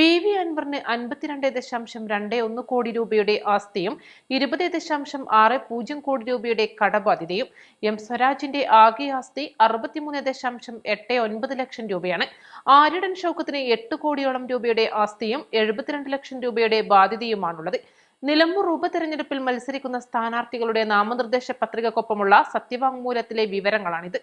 P V അൻവറിന് അൻപത്തിരണ്ട് ദശാംശം രണ്ട് ഒന്ന് കോടി രൂപയുടെ ആസ്തിയും ഇരുപത് ദശാംശം ആറ് പൂജ്യം കോടി രൂപയുടെ കടബാധ്യതയും എം സ്വരാജിന്റെ ആകെ ആസ്തി അറുപത്തിമൂന്ന് ദശാംശം എട്ട് ഒൻപത് ലക്ഷം രൂപയാണ്. ആര്യടൻ ഷൗക്കത്തിന് എട്ട് കോടിയോളം രൂപയുടെ ആസ്തിയും എഴുപത്തിരണ്ട് ലക്ഷം രൂപയുടെ ബാധ്യതയുമാണുള്ളത്. നിലമ്പൂർ ഉപതെരഞ്ഞെടുപ്പിൽ മത്സരിക്കുന്ന സ്ഥാനാർത്ഥികളുടെ നാമനിർദ്ദേശ പത്രികക്കൊപ്പമുള്ള സത്യവാങ്മൂലത്തിലെ വിവരങ്ങളാണിത്.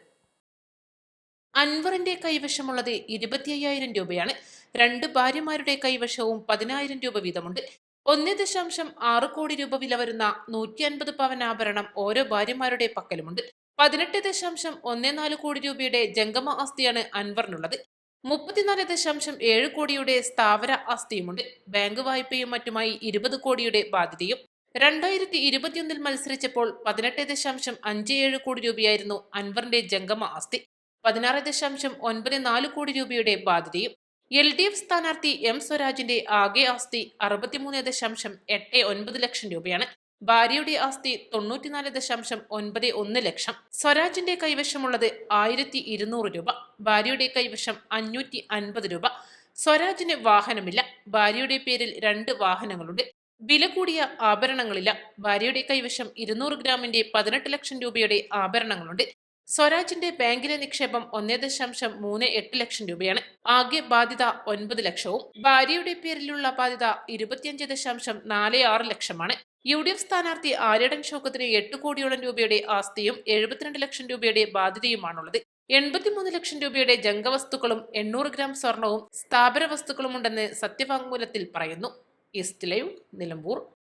അൻവറിന്റെ കൈവശമുള്ളത് ഇരുപത്തി രൂപയാണ്. രണ്ട് ഭാര്യമാരുടെ കൈവശവും പതിനായിരം രൂപ വീതമുണ്ട്. ഒന്ന് ദശാംശം ആറ് കോടി രൂപ വില വരുന്ന നൂറ്റി അൻപത് പവൻ ആഭരണം ഓരോ ഭാര്യമാരുടെ പക്കലുമുണ്ട്. പതിനെട്ട് ദശാംശം ഒന്നേ നാല് കോടി രൂപയുടെ ജംഗമ ആസ്തിയാണ് അൻവറിനുള്ളത്. മുപ്പത്തിനാല് ദശാംശം ഏഴ് കോടിയുടെ സ്ഥാവര ആസ്തിയുമുണ്ട്. ബാങ്ക് വായ്പയും മറ്റുമായി ഇരുപത് കോടിയുടെ ബാധ്യതയും. രണ്ടായിരത്തി ഇരുപത്തിയൊന്നിൽ മത്സരിച്ചപ്പോൾ പതിനെട്ട് ദശാംശം അഞ്ച് ഏഴ് കോടി രൂപയായിരുന്നു അൻവറിന്റെ ജംഗമ ആസ്തി. പതിനാറ് ദശാംശം ഒൻപത് നാല് കോടി രൂപയുടെ ബാധ്യതയും. എൽ ഡി എഫ് സ്ഥാനാർത്ഥി എം സ്വരാജിന്റെ ആകെ ആസ്തി അറുപത്തിമൂന്ന് ദശാംശം എട്ട് ഒൻപത് ലക്ഷം രൂപയാണ്. ഭാര്യയുടെ ആസ്തി തൊണ്ണൂറ്റിനാല് ദശാംശം ഒൻപത് ഒന്ന് ലക്ഷം. സ്വരാജിന്റെ കൈവശമുള്ളത് ആയിരത്തി ഇരുന്നൂറ് രൂപ. ഭാര്യയുടെ കൈവശം അഞ്ഞൂറ്റി അൻപത് രൂപ. സ്വരാജിന് വാഹനമില്ല. ഭാര്യയുടെ പേരിൽ രണ്ട് വാഹനങ്ങളുണ്ട്. വില കൂടിയ ആഭരണങ്ങളില്ല. ഭാര്യയുടെ കൈവശം ഇരുന്നൂറ് ഗ്രാമിന്റെ പതിനെട്ട് ലക്ഷം രൂപയുടെ ആഭരണങ്ങളുണ്ട്. സ്വരാജിന്റെ ബാങ്കിലെ നിക്ഷേപം ഒന്നേ ദശാംശം മൂന്ന് എട്ട് ലക്ഷം രൂപയാണ്. ആകെ ബാധ്യത ഒൻപത് ലക്ഷവും. ഭാര്യയുടെ പേരിലുള്ള ബാധ്യത ഇരുപത്തിയഞ്ച് ദശാംശം നാല് ആറ് ലക്ഷമാണ്. യു ഡി എഫ് സ്ഥാനാർത്ഥി ആര്യടൻ ശോകത്തിന് എട്ട് കോടിയോളം രൂപയുടെ ആസ്തിയും എഴുപത്തിരണ്ട് ലക്ഷം രൂപയുടെ ബാധ്യതയുമാണുള്ളത്. എൺപത്തിമൂന്ന് ലക്ഷം രൂപയുടെ ജംഗവസ്തുക്കളും എണ്ണൂറ് ഗ്രാം സ്വർണവും സ്ഥാപന വസ്തുക്കളും ഉണ്ടെന്ന് സത്യവാങ്മൂലത്തിൽ പറയുന്നു. East live Nilambur.